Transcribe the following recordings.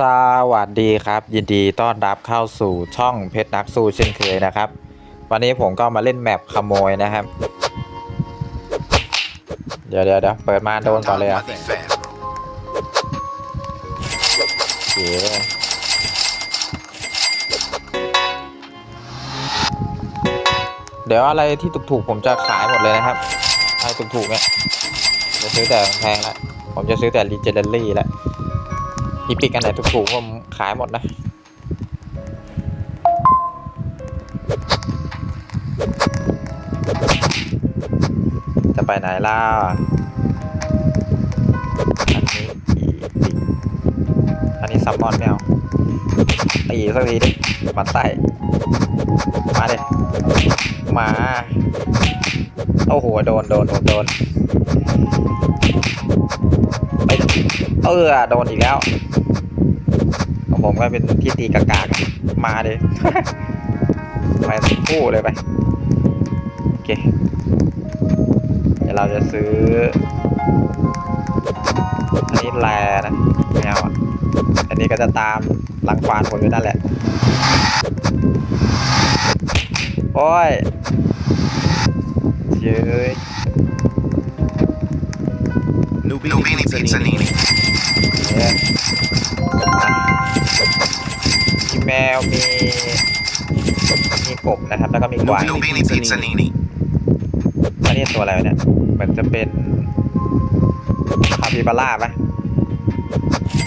สวัสดีครับ ยินดีต้อนรับเข้าสู่ช่องเพชรนักสู้เช่นเคยนะครับ วันนี้ผมก็มาเล่นแมปขโมยนะครับ เดี๋ยวเดี๋ยวเดี๋ยวเปิดมาโดนก่อนเลยอะ Alma di ferro. โอเดี๋ยวอะไรที่ถูกๆผมจะขายหมดเลยนะครับอะไรถูกๆเนี่ยจะซื้อแต่แพงแล้วผมจะซื้อแต่รีเจนเดอรี่แล้ว อีพิกอันไหนถูกๆผมขายหมดนะจะไปไหนล่ะอันนี้อีพิกอันนี้ซัมมอนไม่เอาตีสักทีดิมันไส้มาดิมา โอ้โหโดนโดนโดนโดนไปเออโดนอีกแล้วของผมก็เป็นที่ตีกากากๆมาดิไปคู่เลยไปโอเคเดี๋ยวเราจะซื้ออันนี้แลนะไม่เอาอันนี้ก็จะตามหลังควานผมอยู่นั่นแหละโอ้ย เย้ย Nubini, Pizzanini. เนี่ยมีแมวมีมีกบนะครับ แล้วก็มีกวาง Nubini, Pizzanini. อันนี้ตัวอะไรวะเนี่ยเหมือนจะเป็นคาปิบาร่าปะ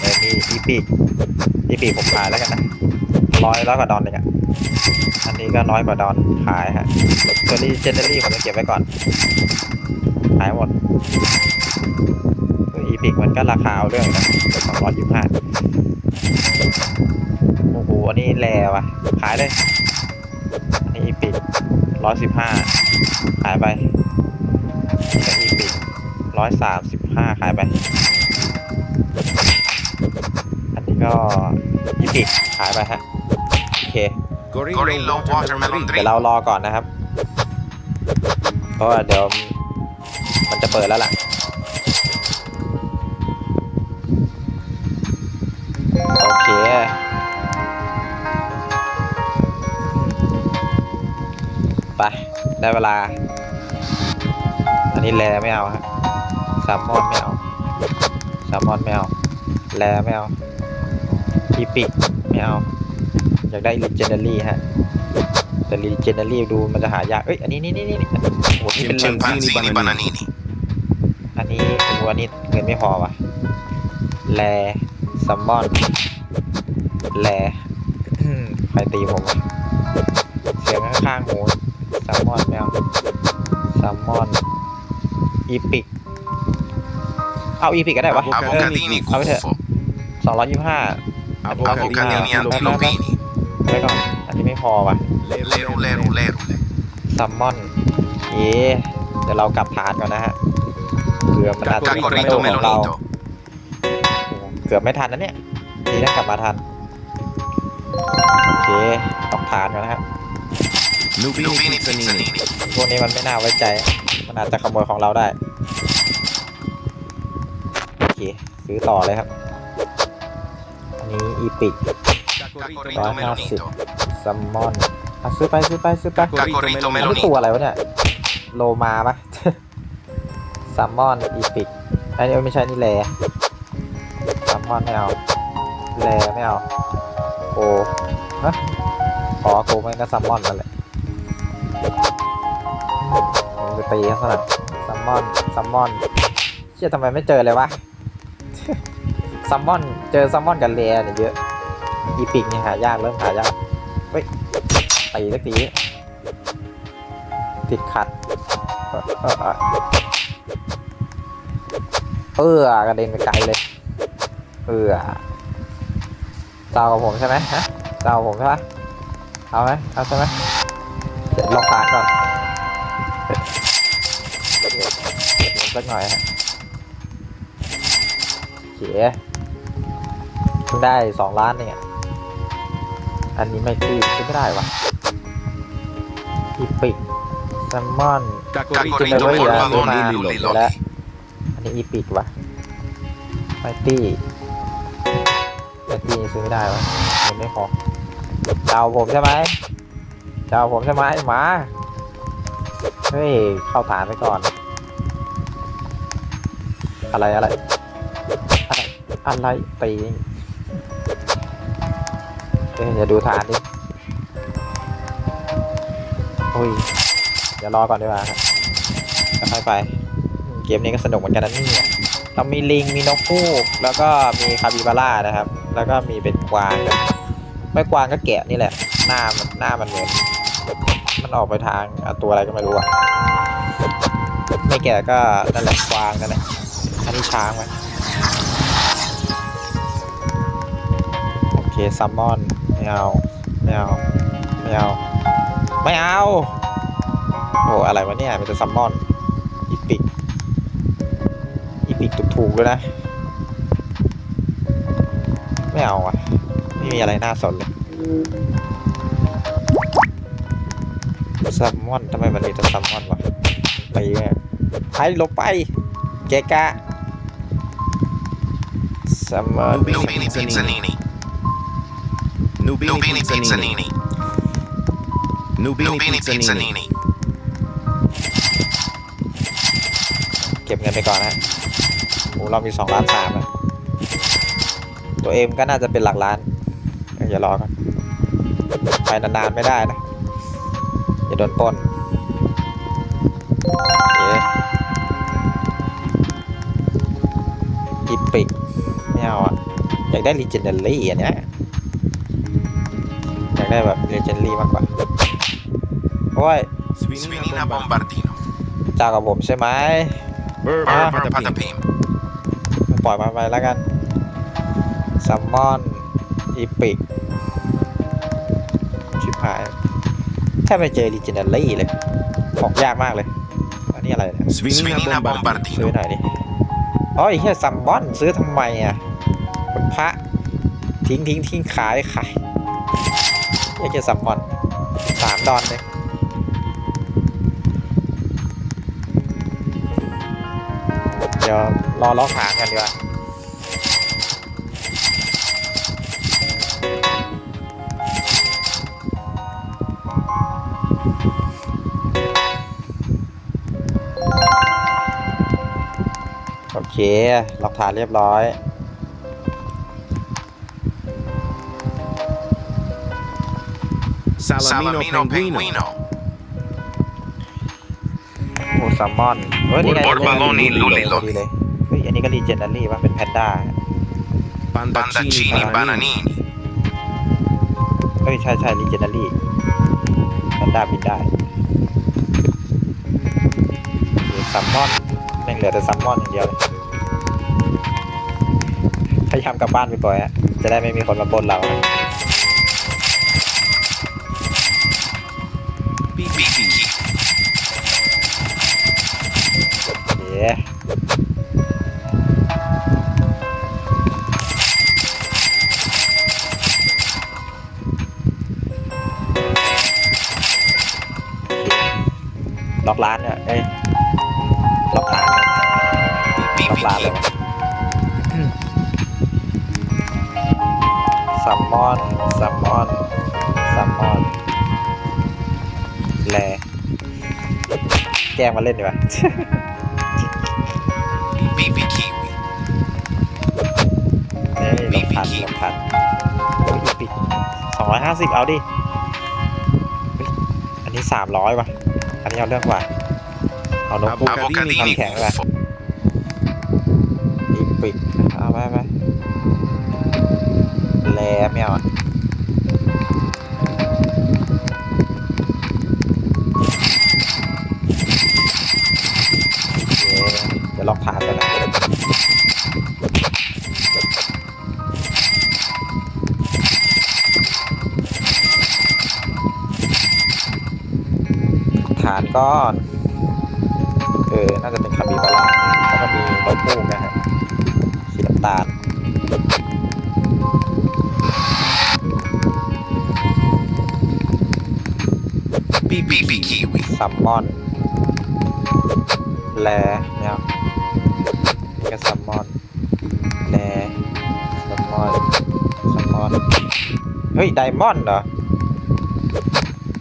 เออมีอีปีกอีปีกผมขายแล้วกันนะร้อยร้อยกว่าดอนเองอะอั นี้ก็น้อยกว่าดอนขายฮะตัวนี้เจนเนอรี่ผมจะเก็บไว้ก่อน ขายหมดตัวอีปีกมันก็ราคาเอาเรื่องนะสองร้อยยี่สิบห้าโอ้โห อันนี้แลว่ะ ขายเลย อันนี้อีปีกร้อยสิบห้าขายไปอีปิกร้อยสามสิบห้าขายไป อันนี้ก็อีปิกขายไปฮะ โอเค Gorillo Watermelon เดี๋ยว Drink. เรารอก่อนนะครับ เพราะว่าเดี๋ยวมันจะเปิดแล้วล่ะ โอเค ไป ได้เวลา อันนี้แลไม่เอาฮะแซลมอนไม่เอาแซลมอนไม่เอาแลไม่เอาอีปิกไม่เอา อยากได้ลิเจนเดอรี่ฮะ แต่ลิเจนเดอรี่ดูมันจะหายาก เอ้ย อันนี้นี่นี่นี่โอ้โหนี่เป็นเลน Chimpanzini, bananini. อันนี้ตัวนี้เงินไม่พอว่ะ แลซัมมอน แลใครตีผม เสียงข้างๆหูซัมมอนแมวซัมมอน อีพิก เอาอีพิกก็ได้วะ Avocadini, Avete- gufo. สองร้อยยี่สิบห้า Avocadini, antilopini. ไว้ก่อน อันนี้ไม่พอว่ะ Leru, leru, leru. ซัมมอนเอ๊ะเดี๋ยวเรากลับฐานก่อนนะฮะ เกือบมันอาจจะไม่ Cacorito โดนของเรา melonito. โอ้โหเกือบไม่ทันนะเนี่ยดีนะกลับมาทัน โอเคตกฐานก่อนนะครับ Nubini, Pizzanini. พวกนี้มันไม่น่าไว้ใจ มันอาจจะขโมยของเราได้ โอเค ซื้อต่อเลยครับ อันนี้อีพิก Cacorito melonito. ซัมมอนอะซื้อไปซื้อไปซื้อไป Cacorito อันนี้ตัว melonito. อะไรวะเนี่ย โลมาปะซัมมอนอีพิกอันนี้ไม่ใช่นี่แลซัมมอนไม่เอาแลไม่เอาโกฮะอ๋อโกมันก็ซัมมอนนั่นแหละผมจะตีเขาขนาดซัมมอนซัมมอนเชี่ยทำไมไม่เจอเลยวะซัมมอนเจอซัมมอนกับเลเนี่ยเยอะ อีพิกนี่ยหายากเริ่มหายากเฮ้ยตีสักทีติดขัดเออเออกระเด็นไปไกลเลย เออเจ้ากับผมใช่ไหมฮะเจ้ากับผมใช่ปะเอาไหมเอาใช่ไหมเดี๋ยวลองตาก่อนเดี๋ยวเดี๋ยวสักหน่อยฮะเขียเพิ่งได้สองล้านเนี่ย อันนี้ไม่ตื้อใช้ไม่ได้วะอีปิกแซลมอน Cacorito Cacorito melonito. melonito. Lulli, และ lolli. อันนี้อีปิกวะไม่ตีไมกี้ซื้อไม่ได้วะเงินไม่พอเจ้าผมใช่ไหมเจ้าผมใช่ไหมมาเฮ้ยเข้าฐานไปก่อน อะไรอะไรอะไรอะไรตี อย่าดูฐานดิโอ้ยเดี๋ยวรอก่อนดีกว่าครับค่อยไป เกมนี้ก็สนุกเหมือนกันนะนี่เรามีลิง มีนกฮูก แล้วก็มีคาบิบาร่านะครับ แล้วก็มีเป็นกวางไม่กวางก็แกะนี่แหละ หน้ามันหน้ามันเหมือนมันออกไปทางตัวอะไรก็ไม่รู้อะไม่แกะก็นั่นแหละกวางนั่นแหละอันนี้ช้างมันโอเคซัมมอน ไม่เอา ไม่เอา ไม่เอา ไม่เอา โอ้อะไรวะเนี่ยเป็นแต่ซัมมอน อีปิก อีปิกถูกๆเลยนะ ไม่เอาอะ ไม่มีอะไรน่าสนเลยซัมมอนทำไมมันมีแต่ซัมมอนวะไปแม่ไปหลบไป เกกะซัมมอนนี่ Nubini Nubini Pizzanini. Nubini Nubini Pizzanini. Pizzanini. เก็บเงินไปก่อนนะโอ้เรามีสองล้านสามอะตัวเอ็มก็น่าจะเป็นหลักล้านเอ้ยอย่ารอกันไปนานๆไม่ได้นะ อย่าโดนปล้นเอ๊ะอีปิกไม่เอาอะ อยากได้ legendary อันเนี้ยอยากได้แบบ legendary มากกว่าโอ้ย Svinina Bombardino. เจ้ากับผมใช่ไหม Burr Ah. Burr Patapim. ปล่อยมาไปแล้วกันซัมมอนอีปิกชิบหายแทบไม่เจอดิจินัลลี่เลยของยากมากเลย อันนี้อะไรเนี่ย Svinina Svinina Bombardino. ซื้อหน่อยดิอ๋อไอ้แค่ซัมมอนซื้อทำไมอะเป็นพระทิ้งทิ้งทิ้งขายขาย ไอ้แค่ซัมมอนสามดอนเลยเดี๋ยวรอล็อกหางกันดีกว่าโอเคล็อกฐานเรียบร้อย Salamino Salamino Pinguino. Pinguino. โอ้ซัมมอนเฮ้ยนี่ไง Borbaloni พอ Luliloni ดีเลยเฮ้ยอันนี้ก็รีเจนดารี่ป่ะเป็นแพนด้า Pandaccini Bananini. เฮ้ยใช่ใช่รีเจนดารี่แพนด้าบินได้ซัมมอนแม่งเหลือแต่ซัมมอนอย่างเดียวเลยพยายามกลับบ้านไปปล่อยอะจะได้ไม่มีคนมาปล้นเรานะ ล็อกร้านเนี่ยเอ้ยล็อกฐานเนี่ยล็อกร้านเลยวะซัมมอนซัมมอนซัมมอนแลแกล้งมาเล่นดีกว่า Bibi Kiwi. เอ้ยลงทันลงทันโอ้ยอีปิสองร้อยห้าสิบเอาดิเฮ้ยอันนี้สามร้อยว่ะอั นนี้เอาเรื่องกว่าเอานกพูก Avocadini También che, Buffo. อีปิเอาไปไปแลไม่เอา ฐานก้อนเออน่าจะเป็นคาบิบาร่าแล้วก็มีนกฮูกนะฮะสีน้ำตาล Bibi Kiwi. ซัมมอนแลเนี่ยนี่ก็ซัมมอนแลซัมมอนซัมเฮ้ยไดมอนด์เหรอ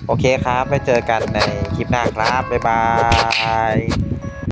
โอเคครับไว้เจอกันในคลิปหน้าครับบ๊ายบาย